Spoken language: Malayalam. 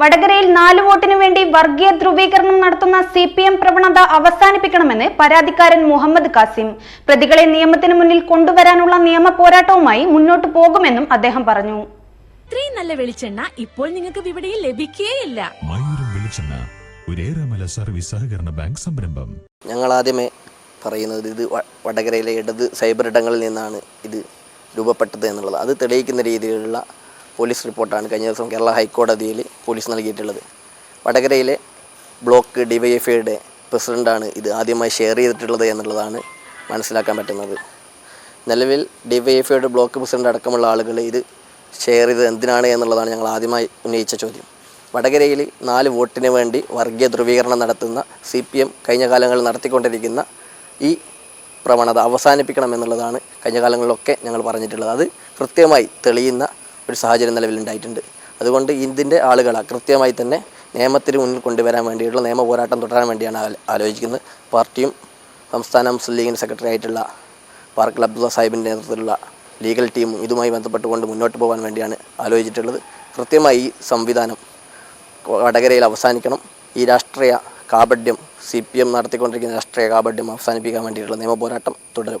വടകരയിൽ നാല് വോട്ടിനു വേണ്ടി വർഗീയ ധ്രുവീകരണം നടത്തുന്ന സി പി എം പ്രവണത അവസാനിപ്പിക്കണമെന്ന് പരാതിക്കാരൻ മുഹമ്മദ് കാസിം പ്രതികളെ നിയമത്തിന് മുന്നിൽ കൊണ്ടുവരാനുള്ള നിയമ പോരാട്ടവുമായി മുന്നോട്ടു പോകുമെന്നും അദ്ദേഹം പറഞ്ഞു. ഇത്രയും നല്ല വെളിച്ചെണ്ണ ഇപ്പോൾ നിങ്ങൾക്ക് വിപണിയിൽ ലഭിക്കുകയില്ല മയൂരം വെളിച്ചെണ്ണ ഒരേറെമല സർവീസ് സഹകരണ ബാങ്ക് സംരംഭം. ഞങ്ങൾ ആദ്യമേ പറയുന്നത് ഇത് വടകരയിലെ ഇടത് സൈബർ ഇടങ്ങളിൽ നിന്നാണ് ഇത് രൂപപ്പെട്ടത് എന്നുള്ളത്. അത് തെളിയിക്കുന്ന രീതിയിലുള്ള പോലീസ് റിപ്പോർട്ടാണ് കഴിഞ്ഞ ദിവസം കേരള ഹൈക്കോടതിയിൽ പോലീസ് നൽകിയിട്ടുള്ളത്. വടകരയിലെ ബ്ലോക്ക് ഡിവൈഎഫ്ഐയുടെ പ്രസിഡന്റാണ് ഇത് ആദ്യമായി ഷെയർ ചെയ്തിട്ടുള്ളത് എന്നുള്ളതാണ് മനസ്സിലാക്കാൻ പറ്റുന്നത്. നിലവിൽ ഡിവൈഎഫ്ഐയുടെ ബ്ലോക്ക് പ്രസിഡന്റ് അടക്കമുള്ള ആളുകൾ ഇത് ഷെയർ ചെയ്തത് എന്തിനാണ് എന്നുള്ളതാണ് ഞങ്ങൾ ആദ്യമായി ഉന്നയിച്ച ചോദ്യം. വടകരയിൽ നാല് വോട്ടിന് വേണ്ടി വർഗീയ ധ്രുവീകരണം നടത്തുന്ന സി പി എം കഴിഞ്ഞ കാലങ്ങളിൽ നടത്തിക്കൊണ്ടിരിക്കുന്ന ഈ പ്രവണത അവസാനിപ്പിക്കണം എന്നുള്ളതാണ് കഴിഞ്ഞ കാലങ്ങളിലൊക്കെ ഞങ്ങൾ പറഞ്ഞിട്ടുള്ളത്. അത് കൃത്യമായി തെളിയുന്ന ഒരു സാഹചര്യം നിലവിലുണ്ടായിട്ടുണ്ട്. അതുകൊണ്ട് ഇതിന്റെ ആളുകളെ കൃത്യമായി തന്നെ നിയമത്തിന് മുന്നിൽ കൊണ്ടുവരാൻ വേണ്ടിയിട്ടുള്ള നിയമ പോരാട്ടം തുടരാൻ വേണ്ടിയാണ് ആല- ആലോചിക്കുന്നത്. പാർട്ടിയും സംസ്ഥാന മുസ്ലിം ലീഗിന്റെ സെക്രട്ടറി ആയിട്ടുള്ള പാർക്കിൽ അബ്ദുള്ള സാഹിബിന്റെ നേതൃത്വത്തിലുള്ള ലീഗൽ ടീമും ഇതുമായി ബന്ധപ്പെട്ടുകൊണ്ട് മുന്നോട്ട് പോകാൻ വേണ്ടിയാണ് ആലോചിച്ചിട്ടുള്ളത്. കൃത്യമായി ഈ സംവിധാനം വടകരയിൽ അവസാനിക്കണം. ഈ രാഷ്ട്രീയ കാപഡ്യം സി പി എം നടത്തിക്കൊണ്ടിരിക്കുന്ന രാഷ്ട്രീയ കാപഡ്യം അവസാനിപ്പിക്കാൻ വേണ്ടിയിട്ടുള്ള നിയമ പോരാട്ടം തുടരും.